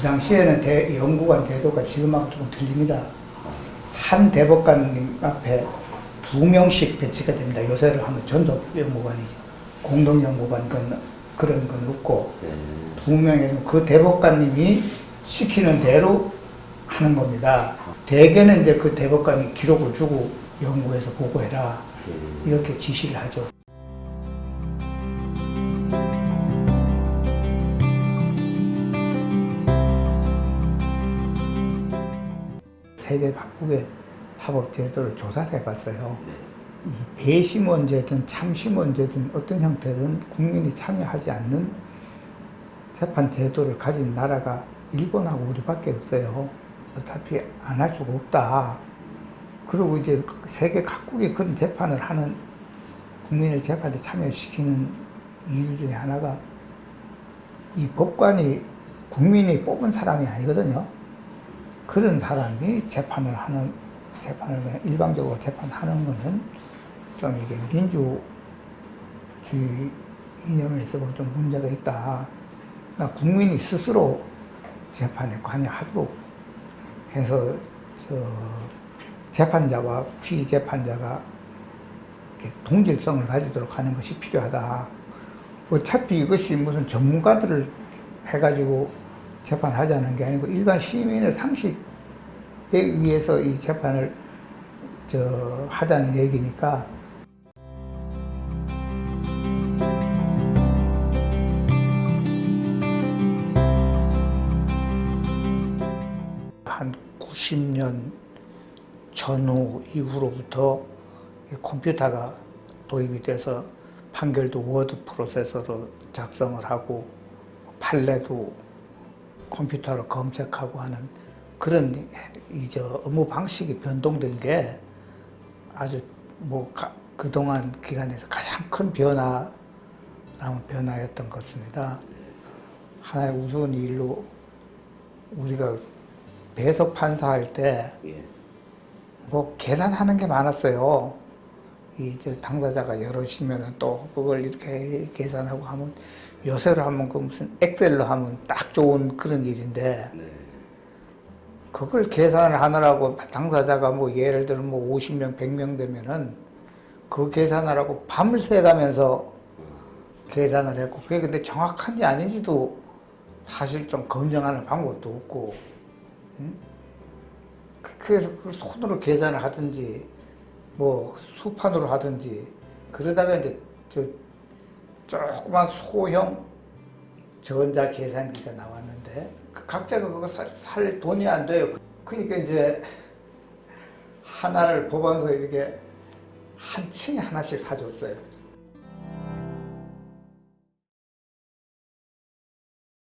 그 당시에는 대, 연구관 대도가 지금하고 조금 틀립니다. 한 대법관님 앞에 두 명씩 배치가 됩니다. 요새를 하면 전속 연구관이죠. 공동 연구관 그건 그런 건 없고 네. 두 명에서 그 대법관님이 시키는 대로 하는 겁니다. 대개는 이제 그 대법관이 기록을 주고 연구해서 보고해라 음. 이렇게 지시를 하죠. 세계 각국의 사법 제도를 조사를 해봤어요. 이 배심 원제든 참심 원제든 어떤 형태든 국민이 참여하지 않는 재판 제도를 가진 나라가 일본하고 우리밖에 없어요. 어차피 안 할 수가 없다. 그리고 이제 세계 각국이 그런 재판을 하는 국민을 재판에 참여시키는 이유 중에 하나가 이 법관이 국민이 뽑은 사람이 아니거든요. 그런 사람이 재판을 하는 재판을 그냥 일방적으로 재판하는 거는 좀 이게 민주주의 이념에서 뭐좀 문제가 있다. 나 국민이 스스로 재판에 관여하도록 해서 저 재판자와 피재판자가 동질성을 가지도록 하는 것이 필요하다. 어차피 이것이 무슨 전문가들을 해가지고 재판하자는 게 아니고 일반 시민의 상식에 의해서 이 재판을 저 하자는 얘기니까. 한 90년 전후 이후로부터 이 컴퓨터가 도입이 돼서 판결도 워드 프로세서로 작성을 하고 판례도 컴퓨터로 검색하고 하는 그런 이제 업무 방식이 변동된 게 아주 뭐 가- 그동안 기간에서 가장 큰 변화라면 변화였던 것 같습니다. 하나의 우스운 일로 우리가 배석 판사할 때 예. 뭐 계산하는 게 많았어요. 이제 당사자가 여럿이면은 또 그걸 이렇게 계산하고 하면 요새로 하면 그 무슨 엑셀로 하면 딱 좋은 그런 일인데 네. 그걸 계산을 하느라고 당사자가 뭐 예를 들어 뭐 50명, 100명 되면은 그 계산하라고 밤을 새가면서 계산을 했고 그게 근데 정확한지 아닌지도 사실 좀 검증하는 방법도 없고 응? 그- 그래서 그걸 손으로 계산을 하든지 뭐 수판으로 하든지 그러다가 이제 저 조그만 소형 전자 계산기가 나왔는데 그 각자가 그거 살, 살 돈이 안 돼요. 그러니까 이제 하나를 법원서 이렇게 한 층에 하나씩 사줬어요.